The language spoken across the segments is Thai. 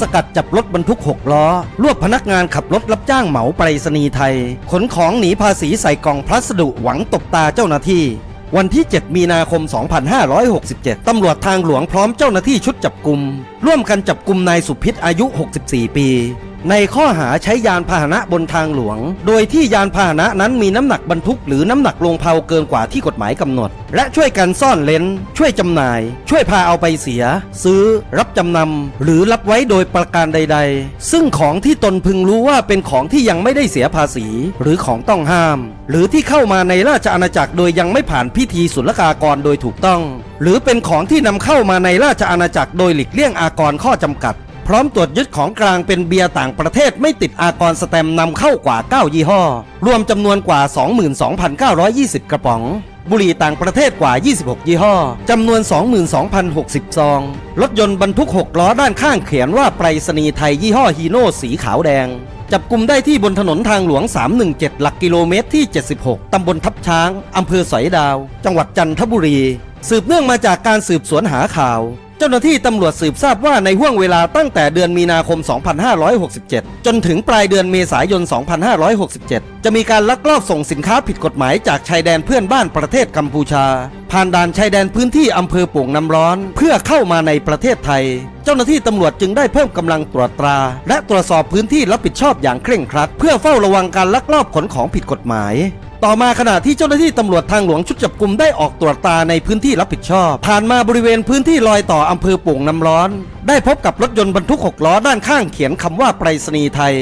สกัดจับรถบรรทุก 6 ล้อ รวบพนักงานขับรถรับจ้างเหมาไปรษณีย์ไทย ขนของหนีภาษีใส่กล่องพลาสดุหวังตบตาเจ้าหน้าที่ วันที่ 7 มีนาคม 2567 ตำรวจทางหลวงพร้อมเจ้าหน้าที่ชุดจับกลุ่มร่วมกันจับกลุ่มนายสุพิษอายุ 64 ปี ในข้อหาใช้ยานพาหนะบนทางหลวง โดยที่ยานพาหนะนั้นมีน้ำหนักบรรทุกหรือน้ำหนักลงเพาเกินกว่าที่กฎหมายกำหนด และช่วยกันซ่อนเลนช่วยจำหน่าย ช่วยพาเอาไปเสีย ซื้อ รับจำนำหรือรับไว้โดยประการใด ๆ ซึ่งของที่ตนพึงรู้ว่าเป็นของที่ยังไม่ได้เสียภาษี หรือของต้องห้าม หรือที่เข้ามาในราชอาณาจักรโดยยังไม่ผ่านพิธีศุลกากรโดยถูกต้อง หรือเป็นของที่นำเข้ามาในราชอาณาจักรโดยหลีกเลี่ยงอากรข้อจำกัด พร้อมตรวจยึดของกลางเป็นเบียร์ต่างประเทศไม่ติดอากรสแตมนำเข้ากว่า 9 ยี่ห้อ รวมจำนวนกว่า 22,920 กระป๋อง บุหรี่ต่างประเทศกว่า 26 ยี่ห้อ จำนวน 22,060 ซอง รถยนต์บรรทุก 6 ล้อด้านข้างเขียนว่าไปรษณีย์ไทยยี่ห้อฮีโน่สีขาวแดงจับกลุ่มได้ที่บนถนนทางหลวง 317 หลักกิโลเมตรที่ 76 ตำบลทับช้าง อำเภอสอยดาว จังหวัดจันทบุรี สืบเนื่องมาจากการสืบสวนหาข่าว เจ้าหน้าที่ตำรวจสืบทราบว่าในห่วงเวลาตั้งแต่เดือนมีนาคม 2567 จนถึงปลายเดือนเมษายน 2567 จะมีการลักลอบส่งสินค้าผิดกฎหมายจากชายแดนเพื่อนบ้านประเทศกัมพูชา ผ่านด่านชายแดนพื้นที่อำเภอโป่งน้ำร้อน เพื่อเข้ามาในประเทศไทย เจ้าหน้าที่ตำรวจจึงได้เพิ่มกำลังตรวจตรา และตรวจสอบพื้นที่รับผิดชอบอย่างเคร่งครัด เพื่อเฝ้าระวังการลักลอบขนของผิดกฎหมาย ต่อมาขณะที่เจ้าหน้าที่ตำรวจทางหลวงชุดจับกลุ่มได้ออกตรวจตาในพื้นที่รับผิดชอบ ผ่านมาบริเวณพื้นที่รอยต่ออำเภอโป่งน้ำร้อน ได้พบกับรถยนต์บรรทุก 6 ล้อด้านข้างเขียนคำว่าไปรษณีย์ไทย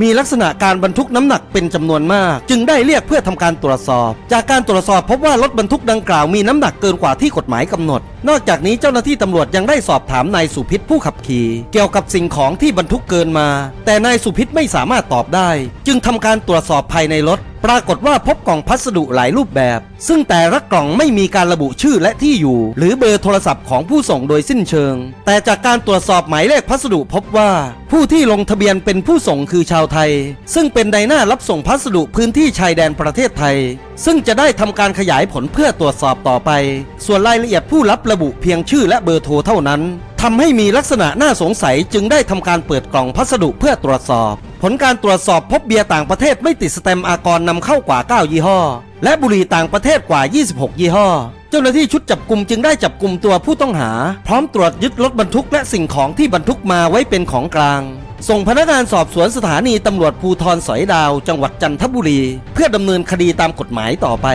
มีลักษณะการบรรทุกน้ำหนักเป็นจำนวนมาก จึงได้เรียกเพื่อทำการตรวจสอบ จากการตรวจสอบพบว่ารถบรรทุกดังกล่าวมีน้ำหนักเกินกว่าที่กฎหมายกำหนด นอกจากนี้เจ้าหน้าที่ตำรวจยังได้สอบถามนายสุพิษผู้ขับขี่ เกี่ยวกับสิ่งของที่บรรทุกเกินมา แต่นายสุพิษไม่สามารถตอบได้ จึงทำการตรวจสอบภายในรถ ปรากฏว่าพบกล่องพัสดุหลายรูปแบบ ซึ่งแต่ละกล่องไม่มีการระบุชื่อและที่อยู่ หรือเบอร์โทรศัพท์ของผู้ส่งโดยสิ้นเชิง แต่จากการตรวจสอบหมายเลขพัสดุพบว่า ผู้ที่ลงทะเบียนเป็นผู้ส่งคือชาวไทย ซึ่งเป็นในหน้ารับส่งพัสดุพื้นที่ชายแดนประเทศไทย ซึ่งจะได้ทำการขยายผลเพื่อตรวจสอบต่อไป ส่วนรายละเอียดผู้รับระบุเพียงชื่อและเบอร์โทรเท่านั้น ทำให้มีลักษณะน่าสงสัยจึงได้ทำการเปิดกล่องพัสดุเพื่อตรวจสอบ ผลการตรวจสอบพบเบียร์ต่างประเทศไม่ติดสแตมอากรนำเข้ากว่า 9 ยี่ห้อ และบุหรี่ต่างประเทศกว่า 26 ยี่ห้อ เจ้าหน้าที่ชุดจับกลุ่มจึงได้จับกลุ่มตัวผู้ต้องหา พร้อมตรวจยึดรถบรรทุกและสิ่งของที่บรรทุกมาไว้เป็นของกลาง ส่งพนักงานสอบสวนสถานีตำรวจภูทรสอยดาว จังหวัดจันทบุรี เพื่อดำเนินคดีตามกฎหมายต่อไป